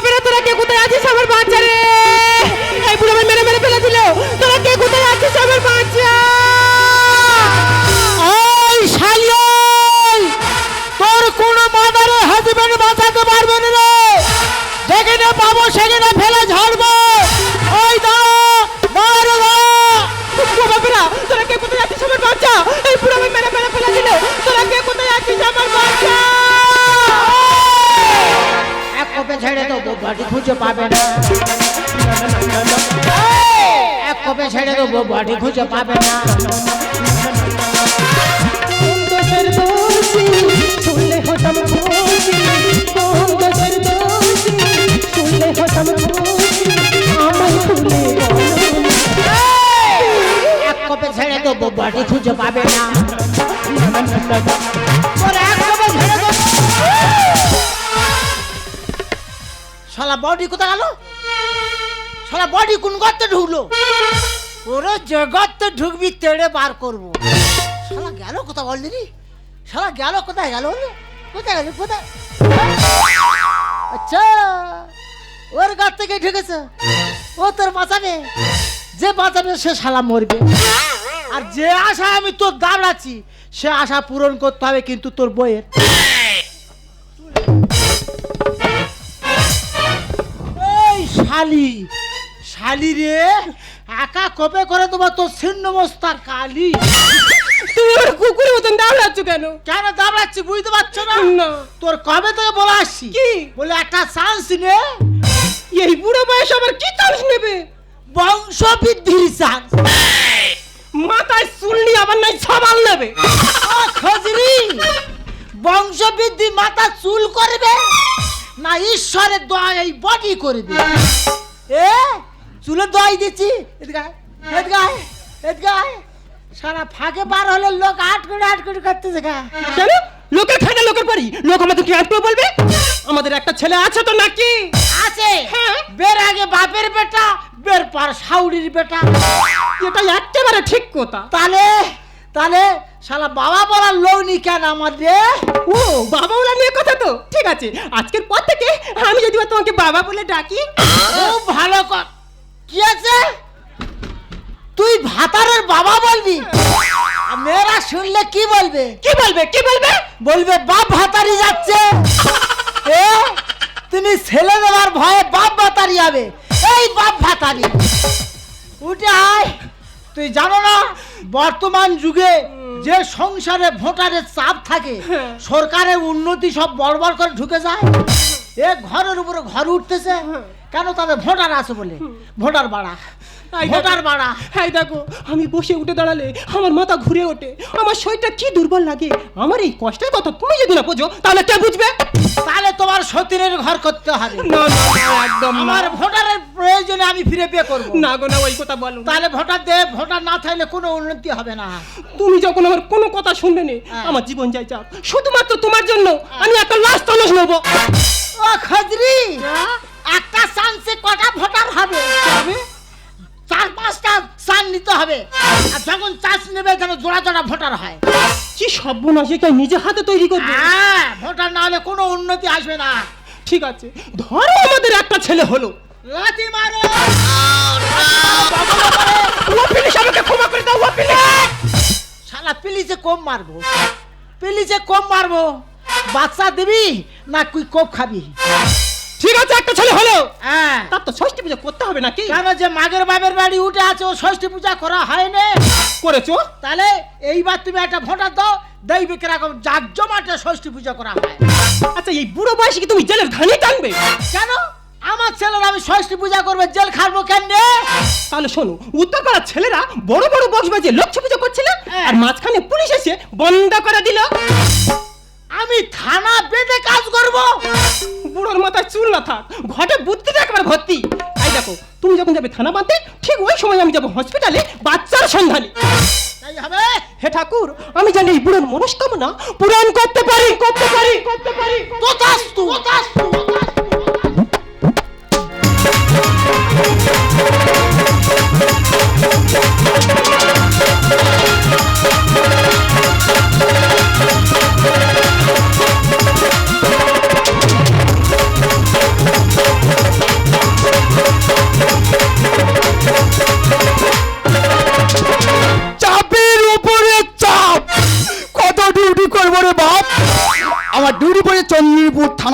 বাপেরা তোরা কোথায় আছিস আমার বাচ্চা বডি খুঁজে পাবে না এক কপে ছেড়ে দেবো বডি খুঁজে পাবে না শুনলে হতাম হতাম এক কপে ছেড়ে দেবো বডি খুঁজে পাবে না বডি কোথায় গেল? সারা বডি কোন গর্তে ঢুকলো? ওরে যে গর্তে ঢুকবি, তেড়ে বার করব। শালা গেল কোথায় অলরেডি সারা গেল কোথায়? গেল? কোথায় গেল? কোথায়? আচ্ছা ওর গাছ থেকে ঢুকেছে। ও তোর বাঁচাবে। যে বাঁচাবে, সে শালা মরবে। আর যে আশা আমি তোর দাঁড়াচ্ছি সে আশা পূরণ করতে হবে কিন্তু তোর বইয়ের। শালি। শালি রে একা কবে করে তোমার তোর ছিন্ন মস্তা কালি? তুমি ওর কুকুরের মতন দাঁড়াচ্ছ কেন? কেন দাঁড়াচ্ছি বুঝতে পারছ না? তোর কবে থেকে বলে আসছি? কি? বলে একটা চান্স নে। এই বুড়ো বয়স আবার কি চান্স নেবে? বংশ বৃদ্ধির চান্স মাথায় চুলনি আবার নাই সাবাল নেবে। খজরি! বংশ বৃদ্ধি মাথা চুল করবে? না ঈশ্বরের দোয়া এই বডি করবে এ চুলে দোয়াই দিচ্ছি। সারা ফাঁকে বার হলে লোক আট করে আট করে করতেছে গা। কেন লোকের খাটা লোকের বাড়ি। লোক আমাদের কি আটকে বলবে। আমাদের একটা ছেলে আছে তো নাকি? আছে। হ্যাঁ। বের আগে বাপের বেটা বের পর সাউরির বেটা। এটা একেবারে ঠিক কথা। তাহলে তাহলে শালা বাবা বলার লোক নি কেন আমাদের ও বাবা ওরা নিয়ে কথা তো? ঠিক আছে আজকের পর থেকে আমি যদি তোমাকে বাবা বলে ডাকি। খুব ভালো কর। কি আছে? তুই ভাতারের বাবা বলবি? মেয়েরা শুনলে কি বলবে? কি বলবে? কি বলবে? বলবে বাপ ভাতারি যাচ্ছে। এ তুমি ছেলে দেওয়ার ভয়ে বাপ ভাতারি যাবে এই বাপ ভাতারি। উঠে আয়। তুই জানো না বর্তমান যুগে যে সংসারে ভোটারের চাপ থাকে হ্যাঁ। সরকারের উন্নতি সব বড় বড় করে ঢুকে যায়। এ ঘরের উপরে ঘর উঠতেছে কেন তাদের ভোটার আছে বলে? ভোটার বাড়া। ভোটার বাড়া হ্যাঁ দেখো আমি বসে উঠে দাঁড়ালে আমার মাথা ঘুরে ওঠে। আমার শরীরটা কি দুর্বল লাগে? আমার এই কষ্টের কথা তুমি যদি না বোঝো তাহলে কে বুঝবে? তাহলে তোমার সতীনের ঘর করতে হবে। না একদম আমার ভোটারের প্রয়োজনে আমি ফিরে করব। না গো না ওই কথা বলো তাহলে ভোটার দে ভোটার না থাকলে কোনো উন্নতি হবে না। তুমি যখন আমার কোনো কথা শুনবে না হ্যাঁ। আমার জীবন যাই যাক। শুধুমাত্র তোমার জন্য আমি একটা লাশ তলস নেব। ও খজরি একটা চান্সে কটা ভোটার হবে? চার পাঁচটা চান নিতে হবে। আর যখন চান্স নেবে যেন জোড়া জোড়া ভোটার হয়। কি সর্বনাশে কে নিজে হাতে তৈরি করবে। হ্যাঁ ভোটার না হলে কোনো উন্নতি আসবে না। ঠিক আছে ধরো আমাদের একটা ছেলে হলো। লাঠি মারো। ও প্লিজ আমাকে ক্ষমা করে দাও ও প্লিজ শালা পিলিছে কম মারবো। পিলিছে কম মারবো। বাচ্চা দিবি না তুই কোপ খাবি? ঠিক আছে একটা ছেলে হলো। হ্যাঁ। তার তো ষষ্ঠী পুজো করতে হবে নাকি? কেন যে মাগের বাবের বাড়ি উঠে আছে ও ষষ্ঠী পূজা করা হয়নি? করেছ? তাহলে এইবার তুমি একটা ভোটার দাও দেখবে কীরকম জাকজমাটে ষষ্ঠী পূজা করা হয়। আচ্ছা এই বুড়ো বয়সে কি তুমি জেলের ধানি টানবে? কেন? আমার ছেলের আমি ষষ্ঠী পূজা করবে জেল খাব কেন তাহলে শোনো উত্তরপাড়ার ছেলেরা বড় বড় বক্স বাজিয়ে লক্ষ্মী পুজো করছিল হ্যাঁ। আর মাঝখানে পুলিশ এসে বন্ধ করে দিল। আমি থানা বেঁধে কাজ করব। বুড়োর মাথায় চুল না থাক ঘটে বুদ্ধিটা একবার ভর্তি। তাই দেখো তুমি যখন যাবে থানা বাঁধতে ঠিক ওই সময় আমি যাব হসপিটালে বাচ্চার সন্ধানে। তাই হবে? হে ঠাকুর আমি জানি এই বুড়োর মনস্কামনা পূরণ করতে পারি করতে পারি করতে পারি। তথাস্তু। তথাস্তু ডিউটি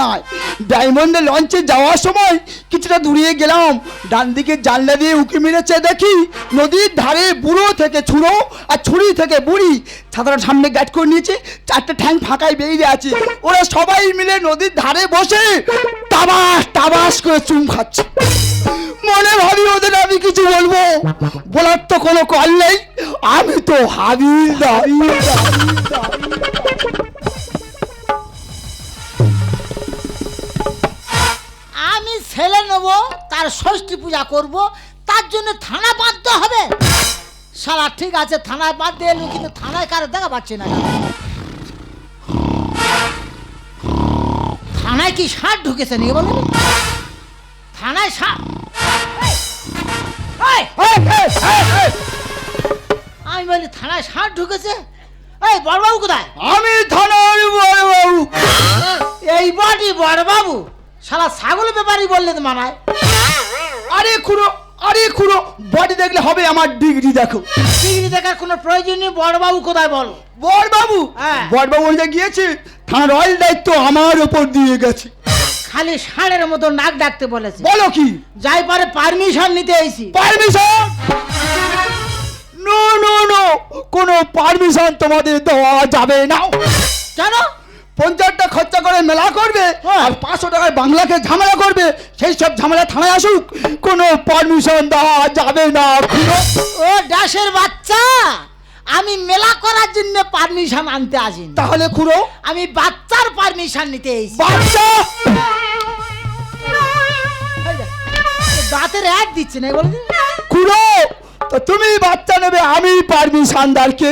থানায় ডায়মন্ডে লঞ্চে যাওয়ার সময় কিছুটা দূরিয়ে গেলাম। ডান দিকে জানলা দিয়ে উঁকি মেরেছে দেখি নদীর ধারে বুড়ো থেকে ছুড়ো আর ছুরি থেকে বুড়ি। ছাতাটা সামনে গাইড করে নিয়েছে। চারটে ঠ্যাং ফাঁকায় বেরিয়ে আছে। ওরা সবাই মিলে নদীর ধারে বসে তাবাস তাবাস করে চুম খাচ্ছে। মনে ভাবি ওদের আমি কিছু বলব। বলার তো কোনো কল নেই। আমি তো হাবিল দাবি আমি ছেলে নেব তার ষষ্ঠী পূজা করব তার জন্য থানা বাঁধতে হবে। সারা ঠিক আছে থানায় বাঁধতে এলু কিন্তু থানায় কারও দেখা পাচ্ছি না থানায় কি ষাট ঢুকেছে নাকি বলুন থানায় ষাট আমি বলি থানায় ষাট ঢুকেছে? এই বড়বাবু কোথায়? আমি থানার বড় বাবু এই বাটি বড়বাবু। সারা ছাগল ব্যাপারই বললে তো মানায়। আরে খুড়ো আরে খুড়ো বডি দেখলে হবে আমার ডিগ্রি দেখো। ডিগ্রি দেখার কোনো প্রয়োজন নেই বড়বাবু কোথায় বলো? বড় বাবু হ্যাঁ। বড় বাবু যে গিয়েছে থানার অল দায়িত্ব আমার উপর দিয়ে গেছে। খালি ষাঁড়ের মতো নাক ডাকতে বলেছে। বলো কি? যাই পারে পারমিশন নিতে এসি পারমিশন? নো নো নো কোনো পারমিশন তোমাদের দেওয়া যাবে না। কেন? পঞ্চাশটা খরচা করে মেলা করবে হ্যাঁ। আর পাঁচশো টাকায় বাংলাকে ঝামেলা করবে সেই সব ঝামেলা থানায় আসুক কোনো পারমিশন দেওয়া যাবে না। ও ডাসের বাচ্চা আমি মেলা করার জন্য পারমিশন আনতে আসিনি। তাহলে খুড়ো? আমি বাচ্চার পারমিশন নিতে এসি বাচ্চা! দাঁতের এক দিচ্ছে না বলে খুড়ো! তো তুমি বাচ্চা নেবে আমি পারমিশন দারকে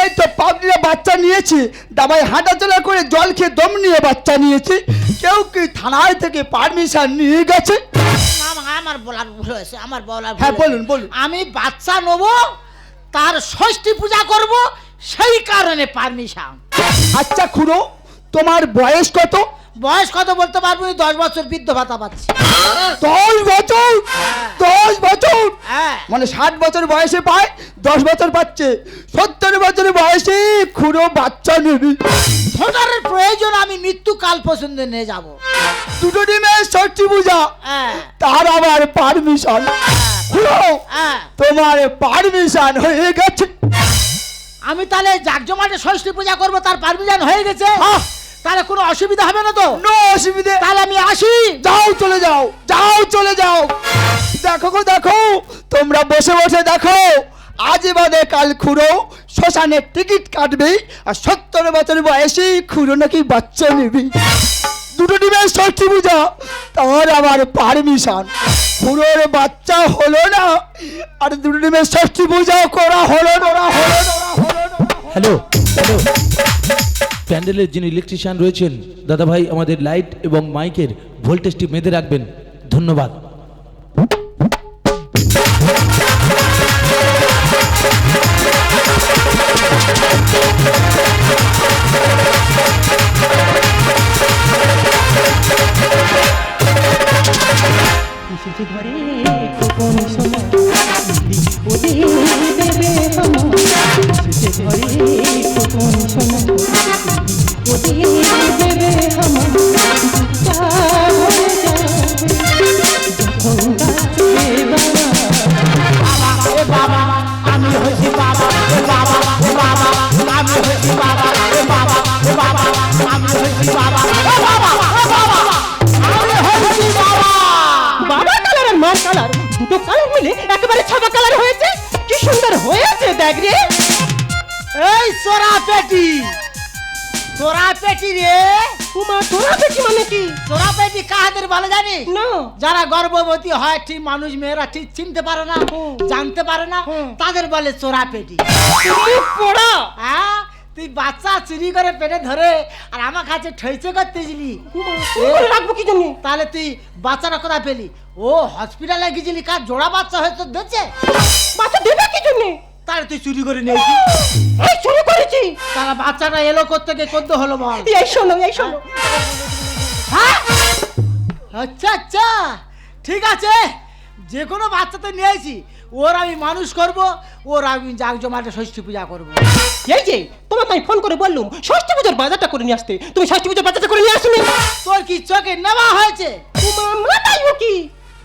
এই তো পাবলিরা বাচ্চা নিয়েছি দাবাই হাঁটাচলা করে জল খেয়ে দম নিয়ে বাচ্চা নিয়েছি। কেউ কি থানায় থেকে পারমিশন নিয়ে গেছে? আমার বলার ভুল হয়েছে আমার বলার হ্যাঁ, বলুন, বলুন। আমি বাচ্চা নেব তার ষষ্ঠী পূজা করব সেই কারণে পারমিশন। আচ্ছা খুড়ো তোমার বয়স কত? বয়স কত বলতে পারব না, দশ বছর বৃদ্ধ ভাতা পাচ্ছি। দশ বছর? দশ বছর? হ্যাঁ। মানে ষাট বছর বয়সে পায় দশ বছর পাচ্ছে। সত্তর বছর বয়সে খুঁড়ো বাচ্চা নেবে। ভোটারের প্রয়োজন আমি মৃত্যুকাল পর্যন্ত নিয়ে যাব। দুটো ডিমের ষষ্ঠী পূজা। হ্যাঁ। তার আবার পারমিশন। খুঁড়ো হ্যাঁ। তোমার পারমিশন হয়ে গেছে। আমি তাহলে জাকজমাটে ষষ্ঠী পূজা করব তার পারমিশন হয়ে গেছে? হ্যাঁ। তাহলে কোনো অসুবিধা হবে না তো? নো অসুবিধে। তাহলে আমি আসি। যাও চলে যাও যাও চলে যাও। দেখো গো দেখো তোমরা বসে বসে দেখো। আজ বাদে কাল খুঁড়ো শ্মশানের টিকিট কাটবে আর সত্তর বছর বয়সে খুঁড়ো নাকি বাচ্চা নেবে। দুটো ডিমের ষষ্ঠী পূজা তার আবার পারমিশন। খুঁড়োর বাচ্চা হলো না আর দুটো ডিমের ষষ্ঠী পূজা করা হলো না ওরা হলো না, ওরা হলো না, হলো না। Hello hello. প্যান্ডেলের যিনি ইলেকট্রিশিয়ান রয়েছেন দাদাভাই আমাদের লাইট এবং মাইকের ভোল্টেজটি বেঁধে রাখবেন। ধন্যবাদ। হয়েছে দেখ রে এই চোরা পেটি। চোরা পেটি রে। উমা তোরা দেখি মানে কি? চোরা পেটি কাহাদের ভালো জানিস না। যারা গর্ভবতী হয় ঠিক মানুষ মেয়েরা ঠিক চিনতে পারে না। জানতে পারে না। তাদের বলে চোরা পেটি। পোড়া। হ্যাঁ? তুই বাচ্চা চুরি করে পেটে ধরে আর আমার কাছে ঠইছে করতেছিলি রাখব কি জন্য? তাহলে তুই বাচ্চাটা কোথায় পেলি? ও হসপিটালে গেছিলি কার জোড়া বাচ্চা হয়তো দিচ্ছে বাচ্চা দেবে কি জন্য? তাহলে তুই চুরি করে নিয়েছি এই শুরু করেছি। তাহলে বাচ্চাটা এলো করতে করতে হলো বল? এই শোনো এই শোনো। হ্যাঁ? আচ্ছা আচ্ছা। ঠিক আছে। যে কোনো বাচ্চা তো নিয়েছি। ওর আমি মানুষ করব ওর আমি জাগ জমাটে ষষ্ঠী পূজা করব। এই যে তোমাকে তাই ফোন করে বললুম ষষ্ঠী পুজোর বাজারটা করে নিয়ে আসতে। তুমি ষষ্ঠী পূজার বাজারটা করে নিয়ে আসুনি। তোর কি চোখে নেওয়া হয়েছে? তোমার মাথায় উকি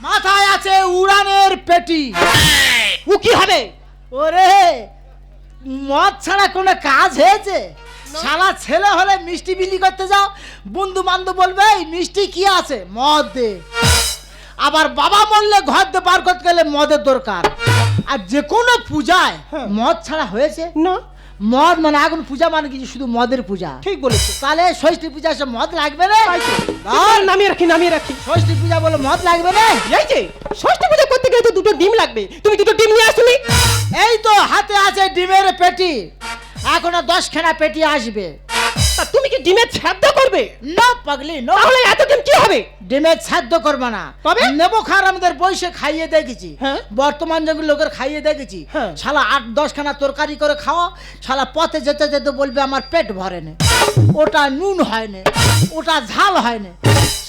মাথায় আছে উড়ানের পেটি। উকি হবে? ওরে মদ ছাড়া কোনো কাজ হয়েছে? সারা ছেলে হলে মিষ্টি বিলি করতে যাও বন্ধু বান্ধব বলবে এই মিষ্টি কি আছে? মদ দে। আবার বাবা মরলে ঘর দিয়ে বার করতে গেলে মদের দরকার। আর যে কোনো পূজায় হ্যাঁ। মদ ছাড়া হয়েছে? না। মদ মানে আগুন পূজা মানে কিছু শুধু মদের পূজা? ঠিক বলেছ। তাহলে ষষ্ঠী পূজা সে মদ লাগবে। আর নামিয়ে রাখি নামিয়ে রাখি। ষষ্ঠী পূজা বলে মদ লাগবে রে এই যে ষষ্ঠী পুজো করতে গেলে তো দুটো ডিম লাগবে। তুমি দুটো ডিম নিয়ে আসুনি এই তো হাতে আছে ডিমের পেটি। এখনও দশখানা পেটি আসবে। তা তুমি কি ডিমের ছাদ্য করবে? না পাগলি নো। তাহলে এত ডিম হবে? ডিমের ছাদ্য করবে না। তবে? নেব খার আমাদের বইসে খাইয়ে দেখেছি। হ্যাঁ। বর্তমান যুগের লোকের খাইয়ে দেখেছি। হ্যাঁ। শালা আট দশখানা তরকারি করে খাওয়া শালা পথে যেতে যেতে বলবে আমার পেট ভরে নে। ওটা নুন হয় না ওটা ঝাল হয় না।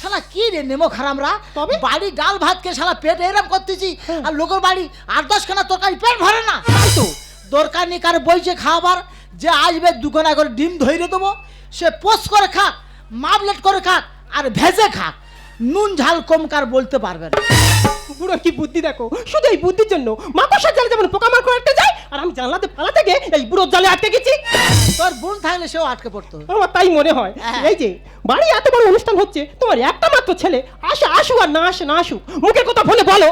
শালা কি রে নেমো খারামরা? তবে? বাড়ি ডাল ভাতকে শালা পেট এরম করতেছি আর লোকের বাড়ি আট দশখানা তরকারি পেট ভরে না। তো। দরকার নেই কার বইছে খাওয়াবার যে আসবে দুখানা করে ডিম ধরে দেবো সে পোস্ট করে খাক মাবলেট করে খাক আর ভেজে খাক নুন ঝাল কম কার বলতে পারবে না। বুড়ো কি বুদ্ধি দেখো? শুধু এই বুদ্ধির জন্য মাকড়সার জালে যেমন পোকামাকড় আটকে যায় আর আমি জানলাতে পালা থেকে এই বুড়োর জালে আটকে গেছি। তোর বোন থাকলে সেও আটকে পড়তো। আমার তাই মনে হয়। হ্যাঁ। এই যে বাড়ি এত বড় অনুষ্ঠান হচ্ছে তোমার একটা মাত্র ছেলে আসে আসুক আর না আসে না আসুক মুখের কথা ফোনে বলো।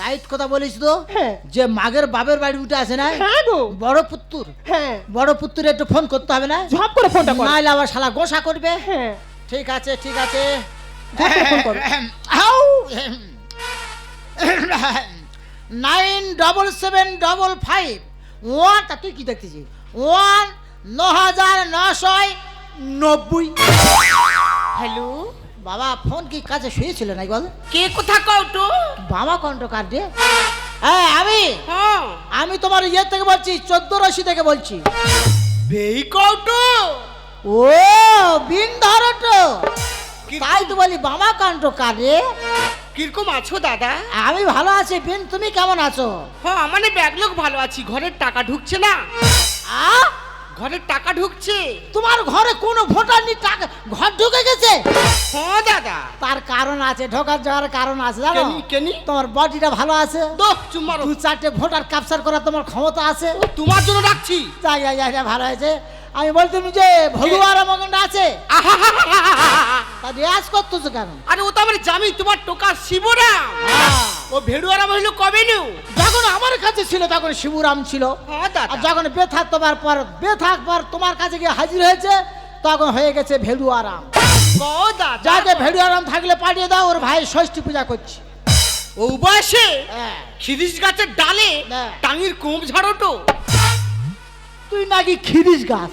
রাইট কথা বলিস তো? হ্যাঁ। যে মাগের বাবের বাড়ি উঠে আসে না হ্যাঁ গো। বড় পুত্তুর। হ্যাঁ। বড় পুত্তুর একটু ফোন করতে হবে না? ঝপ করে ফোনটা করো। নাইলে আবার শালা গোসা করবে। হ্যাঁ। ঠিক আছে ঠিক আছে। ফোন করো। How nine double seven double five. One তা তুই কি দেখতেছিস? ওয়ান ন হাজার নশয় নব্বই। হ্যালো? বাবা ফোন কি কাছে শুয়েছিল নাই বল? কে কোথা কওটো বাবা কণ্ঠ কার হ্যাঁ আমি। হ্যাঁ। আমি তোমার ইয়ে থেকে বলছি চোদ্দ রশি থেকে বলছি। বেই কওটো ও বিন ধরটো তাই তো বলি বাবা কণ্ঠ কার কীরকম আছো দাদা? আমি ভালো আছি বিন তুমি কেমন আছো? হ্যাঁ মানে ব্যাগলোক ভালো আছি ঘরের টাকা ঢুকছে না। আ? ঘরের টাকা ঢুকছে। তোমার ঘরে কোনো ভোটার নি টাকা ঘর ঢুকে গেছে? হ্যাঁ দাদা। তার কারণ আছে ঢোকার যাওয়ার কারণ আছে জানো? কেনি কেনি? তোমার বডিটা ভালো আছে? দোহ চুম্মারো দু চারটে ভোটার ক্যাপচার করার তোমার ক্ষমতা আছে? তোমার জন্য রাখছি যাই যাই, ভালো হয়েছে। আমি বলতাম যে ভগবান মগনটা আছে। তা রেয়াজ করতেছো কেন? আরে ও তো আমার জামি তোমার টোকা শিবরাম। হ্যাঁ। ও ভেড়ুয়ারাম হইল কবে নেও যখন আমার কাছে ছিল তখন শিবরাম ছিল। হ্যাঁ আর যখন বেথাক তোমার পর বেথাক পর তোমার কাছে গিয়ে হাজির হয়েছে তখন হয়ে গেছে ভেড়ুয়ারাম। যাকে ভেড়ুয়ারাম থাকলে পাঠিয়ে দাও ওর ভাই ষষ্ঠী পূজা করছি। ও বয়সে হ্যাঁ। খিরিস গাছের ডালে। টাঙির কোপ ঝাড়োটো তুই নাকি খিরিস গাছ?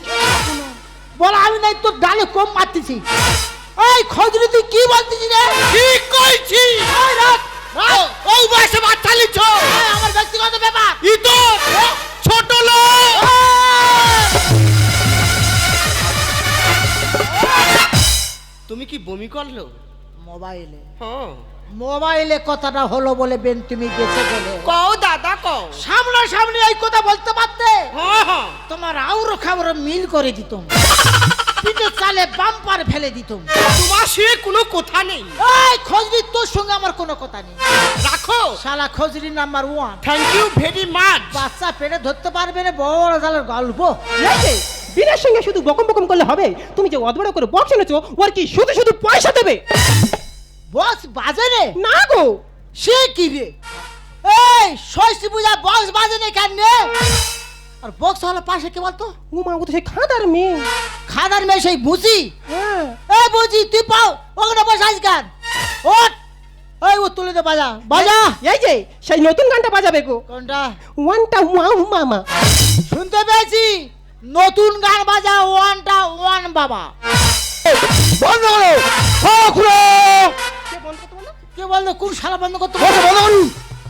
বল আমি নাই তোর ডালে কম মারতেছি। এই খজরি তুই কি বলতেছিস রে? ঠিক কইছি এই রাখ, রাখ। ও বয়সে বাচ্চা লিছ আমার ব্যক্তিগত ব্যাপার। ই তো ছোট লোক। তুমি কি বমি করল? মোবাইলে। মোবাইলে কথাটা হলো বলে বেন তুমি বেঁচে গেলে কও দাদা কও। সামনা সামনে এই কথা বলতে পারতে? হ্যাঁ হ্যাঁ। তোমার আউরো খাবার মিল করে দিতাম পিঠে চালে বাম্পার ফেলে দিতাম। তোমার সে কোনো কথা নেই। এই খজরি তোর সঙ্গে আমার কোনো কথা নেই। রাখো। শালা খজরি number one. Thank you very much বাচ্চা পেটে ধরতে পারবে না বড় বড় জালের গল্প। এই যে বিনের সঙ্গে শুধু বকম বকম করলে হবে? তুমি যে অদবড় করে বক্স এনেছো ওর কি শুধু শুধু পয়সা দেবে? বক্স বাজে রে। না গো। সে কি রে? এই ষষ্ঠী পূজা বক্স বাজে না কেন রে? আর বক্স হলো পাশে কে বলতো? ও মা ও তো সেই খাদার মেয়ে। খাদার মেয়ে সেই বুঝি? হ্যাঁ। এ বুঝি তুই পাও ওখানে বসে কেন ওট ওই ও তুলে দে বাজা। বাজা। এই যে সেই নতুন গানটা বাজাবে গো। কোনটা? ওয়ানটা ওয়াও মামা শুনতে পেয়েছি? নতুন গান বাজা ওয়ানটা ওয়ান বাবা। বন্ধ করো। ও খুড়ো কে বন্ধ করতে বলল? কে বলতো কোন শালা বন্ধ করতে বন্ধ করুন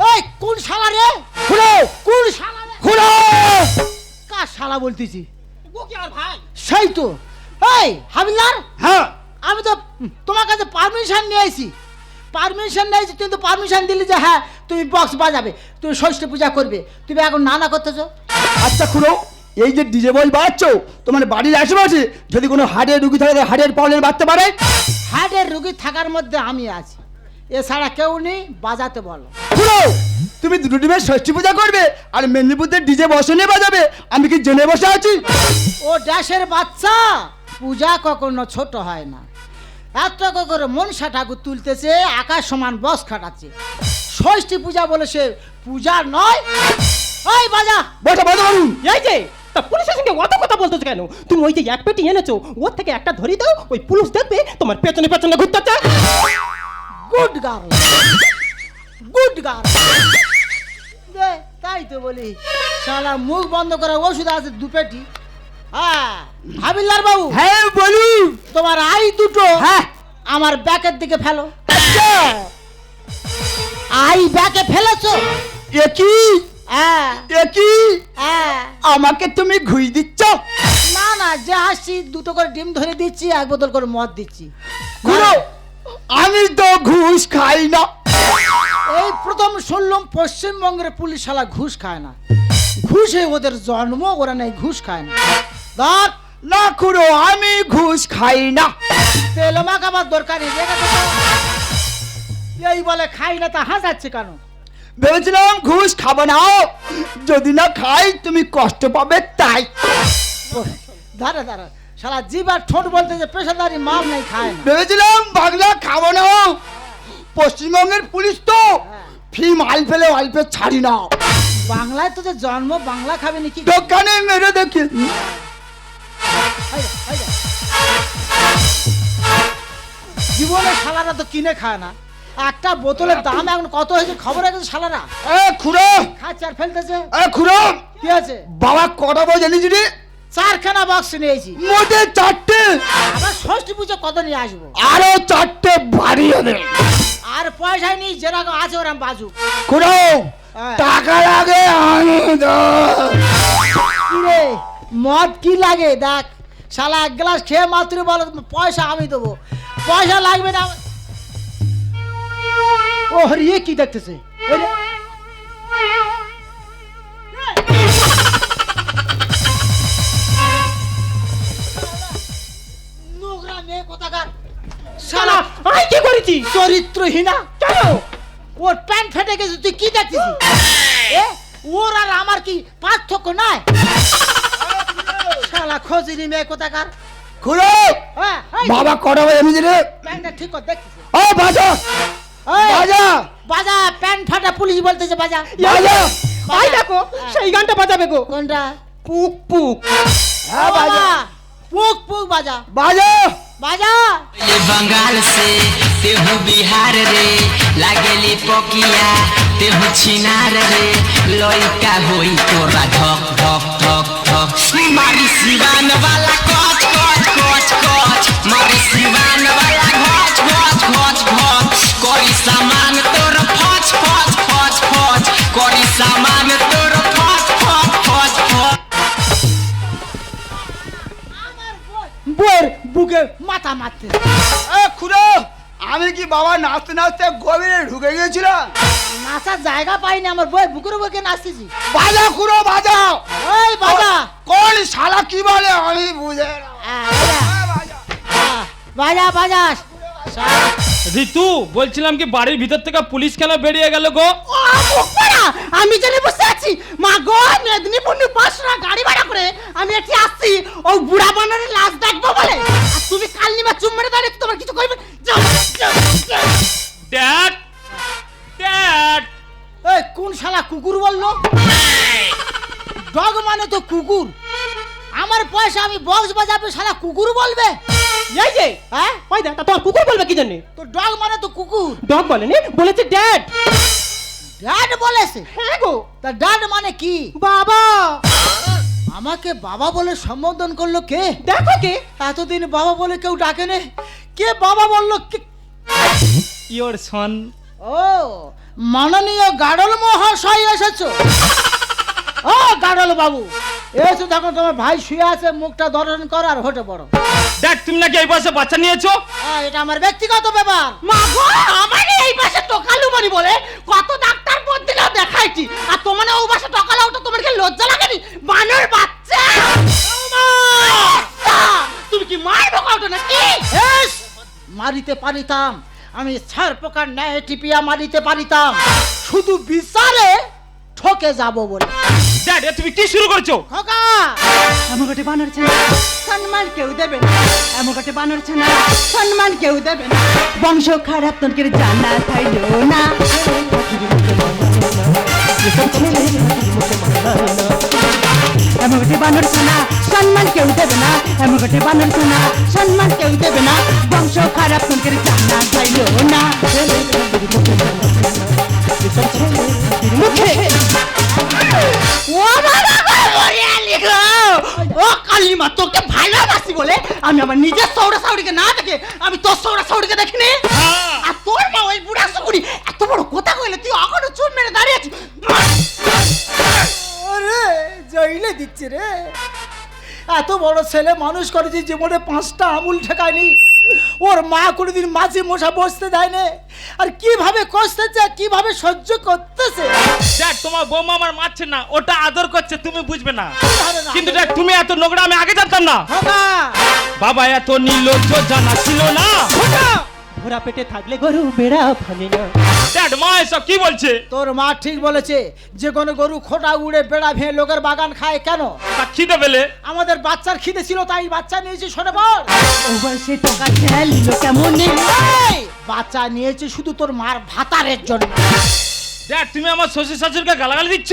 এই কোন শালা রে? খুড়ো কোন শালা খুড়ো কার শালা বলতেছি? ও কি আর ভাই? সেই তো। এই হাবিলদার? হ্যাঁ। আমি তো তোমার কাছে পারমিশন নিয়ে আইছি। পারমিশন নেই কিন্তু পারমিশন দিলি যে হ্যাঁ তুমি বক্স বাজাবে তুমি ষষ্ঠী পূজা করবে তুমি এখন নানা করতেছো। আচ্ছা খুড়ো এই যে ডিজে বল বাজছ তোমার বাড়ির আশেপাশে যদি কোনো হার্টের রুগী থাকে হার্টের প্রবলেম বাড়তে পারে? হার্টের রুগী থাকার মধ্যে আমি আছি। এছাড়া কেউ নেই বাজাতে বলো। খুড়ো তুমি দুটো ডিমের ষষ্ঠী পূজা করবে আর মেদিনীপুরের ডিজে বসে নিয়ে বাজাবে। আমি কি জেনে বসে আছি? ও ড্যাশের বাচ্চা পূজা কখনো ছোট হয় না। এত করে মনসা ঠাকুর তুলতেছে আকাশ সমান বস খাটাচ্ছে। ষষ্ঠী পূজা বলে সে পূজা নয়। ওই বাজা! বসা করুন এই যে তা পুলিশের সঙ্গে অত কথা বলতেছো কেন? তুমি ওই যে এক পেটি এনেছো ওর থেকে একটা ধরে দাও ওই পুলিশ দেখবে তোমার পেছনে পেছনে ঘুরতে গুড গার্ল। গুড গার্ল তাই তো বলি। শালা মুখ বন্ধ করা ওষুধ আছে দু পেটি। হ্যাঁ হাবিলদার বাবু। হ্যাঁ বলুন তোমার আই দুটো হ্যাঁ। আমার ব্যাকের দিকে ফেলো। আই ব্যাকে ফেলেছো? একই হ্যাঁ। একই হ্যাঁ। আমাকে তুমি ঘুষ দিচ্ছ? না না যে হাসি দুটো করে ডিম ধরে দিচ্ছি এক বোতল করে মদ দিচ্ছি। আমি তো ঘুষ খাই না। এই প্রথম শুনলাম পশ্চিমবঙ্গের পুলিশ শালা ঘুষ খায় না। ঘুষে ওদের জন্ম, ওরা নেই ঘুষ খায় না। ধর না খুড়ো আমি ঘুষ খাই না। তেল মাখাবার দরকার। এই বলে খাই না তা হাসাচ্ছে কেন? ভেবেছিলাম ঘুষ খাব না। যদি না খাই, তুমি কষ্ট পাবে তাই। দাঁড়া দাঁড়া। সারা জিভ আর ঠোঁট বলতে যে পেশাদারি মাল নাই, খায় ভেবেছিলাম বাংলা খাব না। পশ্চিমবঙ্গের পুলিশ তো। ফি মাল ফেলে অল্পে ছাড়ি না বাংলায় তো যে জন্ম বাংলা খাবে নাকি? দোকানে মেরে দেখি। জীবনে শালারা তো কিনে খায় না। একটা বোতলের দাম এখন কত হয়েছে? খবর আছে শালারা? এ খুড়ো! খাচ্ছে আর ফেলতেছে। এ খুড়ো! কি আছে? বাবা কটা বই জানিস রে চারখানা বক্স নিয়েছি। মোটে চারটে? আবার ষষ্ঠী পুজো কত নিয়ে আসব? আরও চারটে বাড়িয়ে দে আর পয়সা নেই যেরকম আছে ওরকম বাজু খুড়ো হ্যাঁ। টাকা লাগে আমি। রে মদ কি লাগে? দেখ শালা এক গ্লাস খেয়ে মাত্র বলো পয়সা আমি দেবো। পয়সা লাগবে না ও হরিয়ে কি দেখতেছে? মেয়ে কোথাকার? শালা আমি কি করেছি চরিত্রহীনা? কেন? ওর প্যান্ট ফেটে গেছে তুই কি দেখছিস? এ ওর আর আমার কি পার্থক্য নাই? শালা খোঁজিনি মেয়ে কোথাকার? খুড়ো! হ্যাঁ এই বাবা কটা জানিস রে প্যান্টটা ঠিক করে দেখছিস? ও বাজা! এই, বাজা! বাজা প্যান্ট ফাটা পুলিশ বলতেছে বাজা। বাজা! ভাই দেখো সেই গানটা বাজাবে গো। কোনটা? পুক পুক। হ্যাঁ বাবা। বাজা পুক পুক বাজা। বাজা! বাজা। বঙ্গাল সে তেহু বিহার রে, লাগেলি পকিয়া তেহু ছিনার রে। লইকা হই তোরা ধক বুকে। মাথা মারতে। এ খুড়ো আমি কি বাবা নাচতে নাচতে গভীরে ঢুকে গিয়েছিলাম? নাচার জায়গা পাইনি আমার বই বুকের বুকে নাচতেছি। বাজা খুড়ো বাজা। এই বাজা। কোন শালা কি বলে আমি বুঝে বাজা। বাজা। ঋতু বলছিলাম কি বাড়ির ভিতর থেকে পুলিশ কেন বেরিয়ে গেল গো? আমি জেনে বসে আছি মা গো মেদিনীপুর নিয়ে পাঁচশো গাড়ি ভাড়া করে আমি এটি আসছি। ও বুড়া বানারের লাশ দেখব তো কুকুর। আমার পয়সা আমি বক্স বাজাবে সারা কুকুর বলবে? এই যে হ্যাঁ? ওই দেখ তা তোমার কুকুর বলবে কি জানে তো ডগ মানে তো কুকুর। ডগ বলেনি বলেছে ড্যাড ড্যাড বলেছে? হ্যাঁ গো। তা ড্যাড মানে কি? বাবা। আমাকে বাবা বলে সম্বোধন করল কে? দেখো কে। এতদিন বাবা বলে কেউ ডাকে নে কে বাবা বলল কে? ইয়োর সন ও মাননীয় গাড়ল মহাশয় এসেছ। ও গাড়ল বাবু এসো দেখো তোমার ভাই শুয়ে আছে মুখটা দর্শন করো আর হটে দেখ তুমি নাকি এই বয়সে বাচ্চা নিয়েছো? হ্যাঁ, এটা আমার ব্যক্তিগত ব্যাপার। মা গো! এই পাশে টোকালু মারি বলে কত ডাক্তার দেখাইছি। আর তোমার ও পাশে টোকালা ওটা তোমার কি লজ্জা লাগেনি? বানর বাচ্চা! তুমি কি কাউটা নাকি? মারিতে পারিতাম আমি ছাড় পোকার ন্যায় টিপিয়া মারিতে পারিতাম। শুধু বিচারে ঠকে যাব বলে? ড্যাড এ তুমি কি শুরু করছ? খোকা! এমন গোটে বানর ছানা। সম্মান কেউ দেবে না। এমন গোটে বানর ছানা। সম্মান কেউ দেবে না। বংশ খারাপ তোর জানা থাইলো না। গোটে বানর ছানা। সম্মান কেউ দেবে না। গোটে বানর ছানা। সম্মান কেউ দেবে না। বংশ খারাপ তোর জানা থাইলো না। তোকে ভালোবাসি বলে আমি আমার নিজের সৌরা সাউরিকে না দেখে আমি তোর সৌরা সাউরিকে দেখিনি আর তোর মা ওই বুড়া সুকুরি এত বড় কথা কইলে তুই এখনও চুপ মেরে দাঁড়িয়ে আছিস ওরে জইলে দিচ্ছে রে। এত বড় ছেলে মানুষ করেছি, জীবনে পাঁচটা আমুল ঠেকায়নি। ওর মা কোনোদিন মাঝে মশা বসতে দেয় না আর কীভাবে কষতেছে কীভাবে সহ্য করতেছে? দেখ তোমার বৌমা আমার মারছে না ওটা আদর করছে তুমি বুঝবে না। কিন্তু দেখ তুমি এত নোংরা আমি আগে জানতাম না। বাবা এত নির্লজ্জ জানা ছিল না। ঘোড়া পেটে থাকলে গরু বেড়া ফলে না। ড্যাড মা এসব কি বলছে? তোর মা ঠিক বলেছে যে কোনো গরু খোটা উড়ে বেড়া ভেঙে লোকের বাগান খায় কেন? তা খিদে পেলে? আমাদের বাচ্চার খিদে ছিল তাই বাচ্চা নিয়েছি শোনে বল ও বয়সে টাকা খেয়াল কেমন? এই, বাচ্চা নিয়েছে শুধু তোর মার ভাতারের জন্য। ড্যাড তুমি আমার শ্বশুর শাশুড়িকে গালাগালি দিচ্ছ?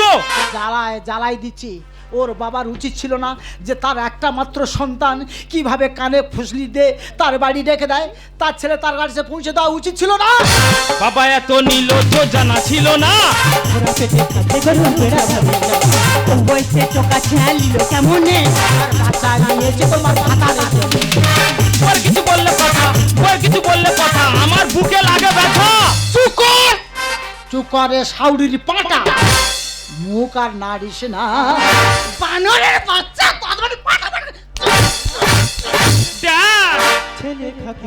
জ্বালায় জ্বালাই দিচ্ছি। ওর বাবার উচিত ছিল না যে তার একটা মাত্র সন্তান কীভাবে কানে ফুসলি দে তার বাড়ি ডেকে দেয় তার ছেলে তার কাছে পৌঁছে দেওয়া উচিত ছিল না। বাবা এত নির্লজ্জ জানা ছিল না। ঘোড়া পেটে থাকলে গরু বেড়া ফলে না ও বয়সে টাকা খেলিল কেমন? আর বাচ্চা নিয়েছে তোমার ভাতারের জন্য ওর কিছু বললে কথা ওর কিছু বললে কথা আমার বুকে লাগে ব্যথা। চুকর চুকরে সাউরির পাটা। মুখ আর নাড়িস না। বানরের বাচ্চা তোদের পাটা পাটা ছেলে খাকি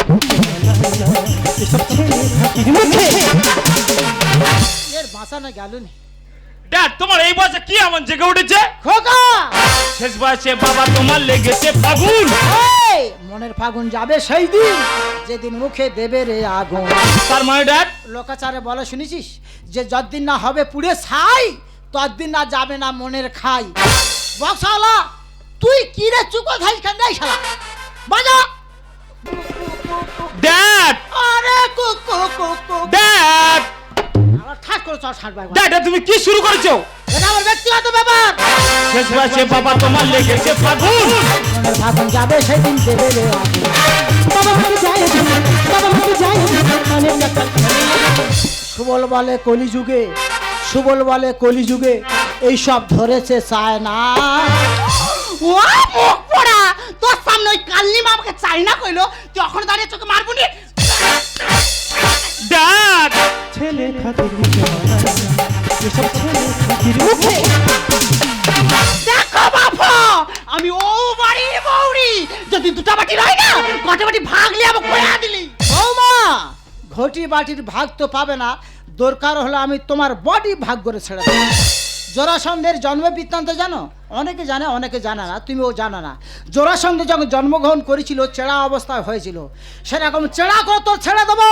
এসব ছেলে খাকির মুখে। এর বাঁচানো গেল নি। ড্যাড তোমার এই বয়সে কি এমন জেগে উঠেছে? খোকা! শেষ বয়সে বাবা তোমার লেগেছে ফাগুন। এই, মনের ফাগুন যাবে সেই দিন যেদিন মুখে দেবে রে আগুন। তার মানে ড্যাড লোকাচারে বলে শুনেছিস? যে যতদিন না হবে পুড়ে ছাই ততদিন না যাবে না মনের খাই। বক্সালা তুই কি রে চুকো খাইস খান নাই শালা? বাজা! ড্যাড আরে কু কু কু কু ড্যাড ঠাস করে ড্যাড এ তুমি কি শুরু করেছ? এটা আমার ব্যক্তিগত ব্যাপার। শেষ বয়সে বাবা তোমার লেগেছে ফাগুন ফাগুন যাবে সেদিন দেবে রে আগুন। বাবা মাকে যায় বাবা মাকে যায় সুবল বলে কলিযুগে সুবল বলে কলিযুগে এইসব ধরেছে চায় না ও মুখ পোড়া! তোর সামনে ওই কালনি মা আমাকে চাই না কইলো তুই এখন দাঁড়িয়ে চোখে মারবো নি ড্যাড ছেলে খাতির মুখে এসব ছেলে খাতির মুখে দেখো বাপু আমি ও বাড়ির বউরি যদি দুটা বাটি রয় না কটা বাটি ভাগলি আমাকে কয়া দিলি। বৌমা ঘটি বাটির ভাগ তো পাবে না। দরকার হলে আমি তোমার বডি ভাগ করে ছেড়ে দেবো। জোড়াসন্ধের জন্ম বৃত্তান্ত জানো? অনেকে জানে অনেকে জানে না তুমিও জানো না। জোরাসন্ধে যখন জন্মগ্রহণ করেছিল চেড়া অবস্থায় হয়েছিল। সেরকম চেড়া করে তোর ছেড়ে দেবো।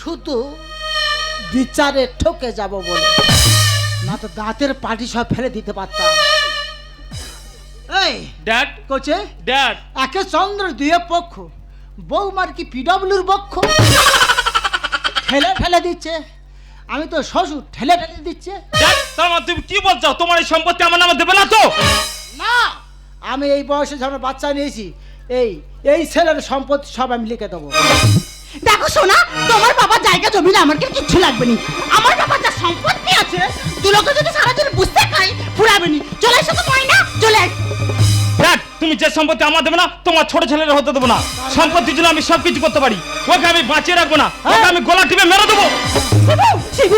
শুধু বিচারে ঠকে যাব বলে। না তো দাঁতের পাটি সব ফেলে দিতে পারতাম। এই ড্যাড কোচে? ড্যাড একে চন্দ্র দুয়ে পক্ষ। বৌমার কি পিডব্লিউর পক্ষ ঠেলে ঠেলে দিচ্ছে। আমি তো শ্বশুর ঠেলে ঠেলে দিচ্ছে। তার মানে তুমি কি বলছো? তোমার এই সম্পত্তি আমার নামে দেবে না তো? না আমি এই বয়সে যখন বাচ্চা নিয়েছি এই এই ছেলের সম্পত্তি সব আমি লিখে দেবো। দেখো সোনা তোমার বাবার জায়গা জমি না আমার কিন্তু কিচ্ছু লাগবে না। আমার বাবার যা সম্পত্তি আছে দু লোকে যদি সারাদিন বুঝতে খাই ফুরাবে নি। চলে এসো তো ময়না চলে আয়। যে সম্পত্তি আমার দেবে না তোমার ছোট ছেলের হতে দেবো না। সম্পত্তির জন্য আমি সব কিছু করতে পারি। ওকে আমি বাঁচিয়ে রাখব না। হ্যাঁ? আমি গলা টিপে মেরে দেবো। শিবু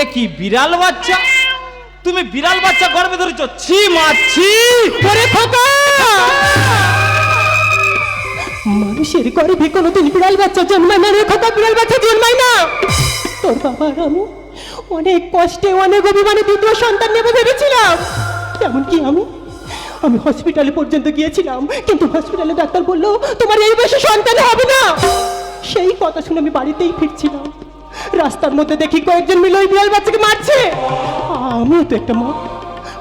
এ কি বিড়াল বাচ্চা? তুমি বিড়াল বাচ্চা গর্বে ধরেছ। ছি মা ছি। করে মানুষের গর্ভে কোনোদিন বিড়াল বাচ্চা জন্মায় না রে খোকা। বিড়াল বাচ্চা জন্মায় না। তোর বাবা আর আমি। অনেক কষ্টে অনেক অভিমানে দ্বিতীয় সন্তান নেব ভেবেছিলাম। এমনকি আমি? আমি হসপিটালে পর্যন্ত গিয়েছিলাম কিন্তু হসপিটালে ডাক্তার বলল তোমার এই বয়সে সন্তান হবে না। সেই কথা শুনে আমি বাড়িতেই ফিরছিলাম। রাস্তার মধ্যে দেখি কয়েকজন মিলে ওই বিড়াল বাচ্চাকে মারছে। আমিও তো একটা মা।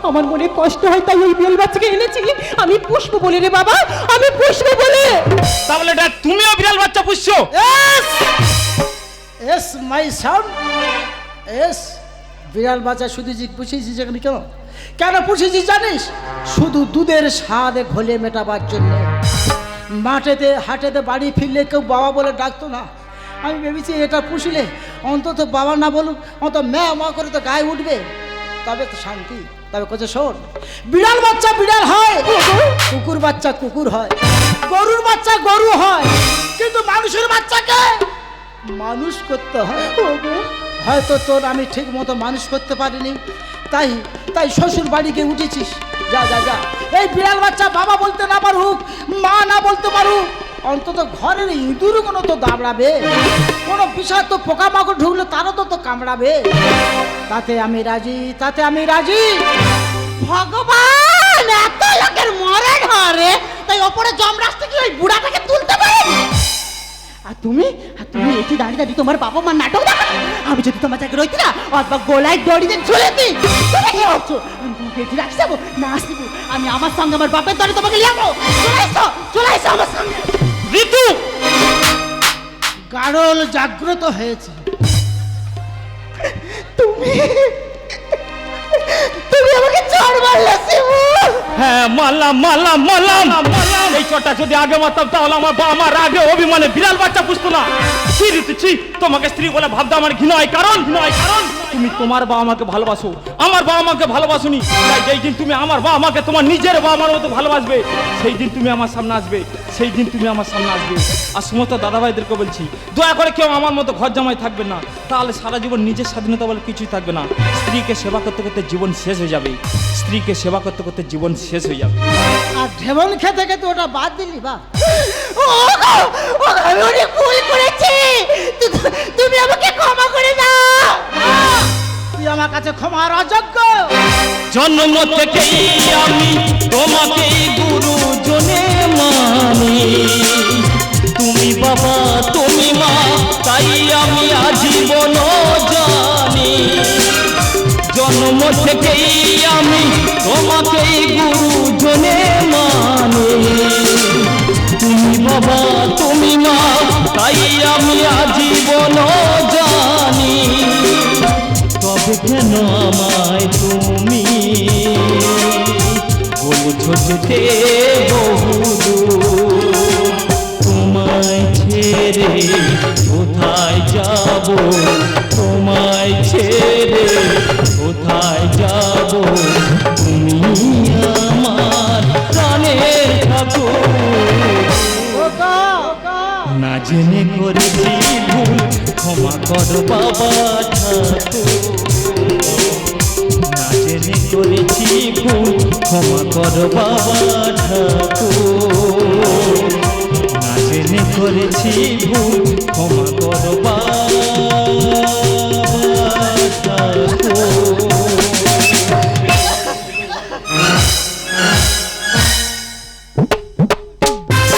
আমার মনে কষ্ট হয় তাই ওই বিড়াল বাচ্চাকে এনেছি। আমি পুষ্প বলে রে বাবা আমি পুষ্প বলে। তাহলে তুমিও বিড়াল বাচ্চা পুষছো এস মাই সাউন্ড এস বিড়াল বাচ্চা শুধু জি পুষেছিস এখানে কেন? কেন পুষেছিস জানিস? শুধু দুধের স্বাদ ঘোলে মেটাবার জন্য। মাঠেতে, হাটেতে বাড়ি ফিরলে কেউ বাবা বলে ডাকতো না। আমি ভেবেছি এটা পুষলে অন্তত বাবা না বলুক অন্ত ম্যা মা করে তো গায়ে উঠবে। তবে তো শান্তি, তবে কোথায় শোন, বিড়াল বাচ্চা বিড়াল হয়, কুকুর বাচ্চা কুকুর হয়, গরুর বাচ্চা গরু হয়, কিন্তু মানুষের বাচ্চাকে মানুষ করতে হয়। হয়তো তোর আমি ঠিক মতো মানুষ করতে পারিনি। তাই তাই শ্বশুর বাড়িকে উঠেছিস। যা যা যা। এই বিড়াল বাচ্চা বাবা বলতে না পারুক, মা না বলতে পারুক, অন্তত ঘরের ইঁদুর কোনো তো দাবড়াবে। কোনো বিষয় তো পোকামাকড় ঢুকলে তারও তো তো কামড়াবে। তাতে আমি রাজি, তাতে আমি রাজি। ভগবান, এত লোকের মরে ঘরে, তাই ওপরে জমরাজ থেকে ওই বুড়াটাকে তুলতে পারেনি আর তুমি? আর তুমি এটি দাঁড়িয়ে দাঁড়িয়ে তোমার বাবা মার নাটক দেখো? আমি যদি তোমার জায়গায় রইতি না অথবা গোলায় দড়ি দিয়ে ঝুলে দিই তুমি কি ভাবছ? আমি তোমাকে এটি রাখছি যাব না আসব আমি আমার সঙ্গে আমার বাপের দড়ি তোমাকে নিয়ে যাব। চলে এসো চলে এসো আমার সঙ্গে। ঋতু! গাড়ল জাগ্রত হয়েছে। তুমি তুমি আমাকে চড় মারলে, শিবু। হ্যাঁ মারলাম মারলাম মারলাম। এই চটা যদি আগে মারতাম, তাহলে আমার বাবা আমার আগে অভিমানে বিড়াল বাচ্চা পুষতো না। তোমাকে স্ত্রী বলে ভাবতে আমার ঘৃণা কারণ ঘৃণা কারণ, তুমি তোমার বাবা মাকে ভালোবাসো। আমার বাবা মাকে ভালোবাসুনি। তাই যেই দিন তুমি আমার বাবা মাকে তোমার নিজের বাবা মার মতো ভালোবাসবে, সেই দিন তুমি আমার সামনে আসবে। সেই দিন তুমি আমার সামনে আসবে। আর সমস্ত দাদাভাইদেরকে বলছি দয়া করে কেউ আমার মতো ঘর জামাই থাকবে না। তাহলে সারা জীবন নিজের স্বাধীনতা বলে কিছুই থাকবে না। স্ত্রীকে সেবা করতে করতে জীবন শেষ হয়ে যাবে। স্ত্রীকে সেবা করতে করতে জীবন শেষ হয়ে যাবে। আর ঢেবন খেতে খেতে ওটা বাদ দিলি বা আমি অনেক ভুল করেছি। তুমি আমাকে ক্ষমা করে দাও। তুই আমার কাছে ক্ষমার অযোগ্য। জন্ম থেকেই আমি তোমাকে গুরুজনে মানি। তুমি বাবা, তুমি মা, তাই আমি আজীবন জানি। জন্ম থেকেই আমি তোমাকে গুরুজনে মানি। তুমি বাবা, তুমি মা, তাই আমি আজীবন জানি। তবে কেন আমায় তুমি বলছো যেতে বহুদূর করেছি ভুল, ক্ষমা কর বাবা না জেনে করেছি ভুল, ক্ষমা কর বাবা ঠাকুর। না জেনে করেছি ভুল, ক্ষমা কর বাবা